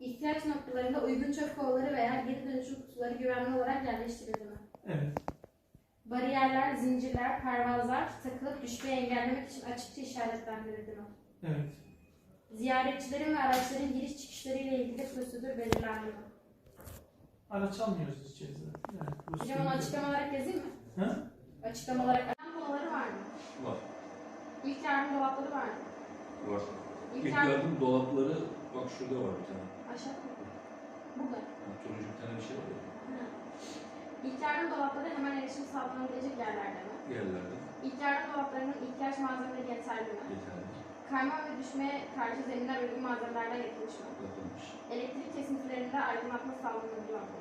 İhtiyaç noktalarında uygun çöp kovaları veya geri dönüşüm kutuları güvenli olarak yerleştirildi mi? Evet. Bariyerler, zincirler, pervazlar takılıp düşmeyi engellemek için açıkça işaretlendirildi mi? Evet. Ziyaretçilerin ve araçların giriş çıkışları ile ilgili prosedür belirlendi mi? Araç almıyoruz içerisine. Yani bu Hocam onu açıklama olarak yazayım mı? Ha? Açıklama olarak. Alarm kovaları var mı? Var. İlk yardım dolapları var mı? Var. İlk İlk yardım... yardım dolapları bak şurada var bir tane. Aşağıda mı? Burada. Bir tane bir şey var ya. İlk yardım dolapları hemen erişim sağlanabilecek yerlerde mi? Yerlerde. Yardım dolaplarının ihtiyaç malzemeleri yeterli mi? Yeterli. Kayma ve düşmeye karşı zeminler uygun malzemelerden yapılmış mı? Yapılmış. Elektrik kesintilerinde aydınlatma sağlanabiliyor mu?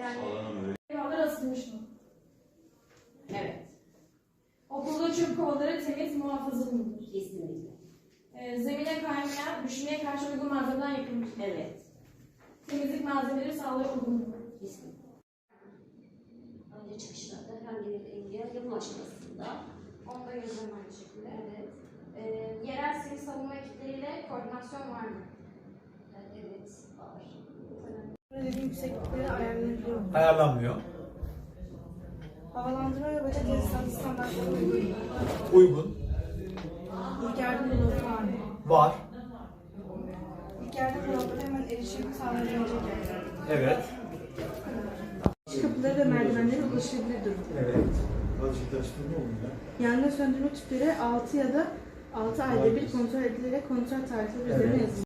Yani Sağlanamıyor. Kovalar asılmış mı? Evet, Okulda çöp kovaları temiz muhafazalı mıdır? kesinlikle. Ee, zemine kaymaya, malzemeden yapılmış. Evet, Temizlik malzemeleri sağlığa uygun mu? kesinlikle. Önce çıkışlarda herhangi bir engel yapım aşamasında. onu da yazıyorum aynı şekilde. Evet. Ee, yerel sivil savunma ekipleriyle koordinasyon var mı? Evet, var. Belirli yükseklikleri ayarlanabiliyor mu? Ayarlanmıyor. Havalandırma ve bacak tesisatı standartlarına uygun? Uygun. İlk yardım var mı? Var. İlk yardım dolapları hemen erişim sağlanabilecek yerler. Evet. Kapıları ve merdivenleri ulaşılabilir durum. Evet. Yangın söndürme tüpleri 6 ya da 6 ayda bir kontrol edilerek kontrol tarihleri üzerine yazılır.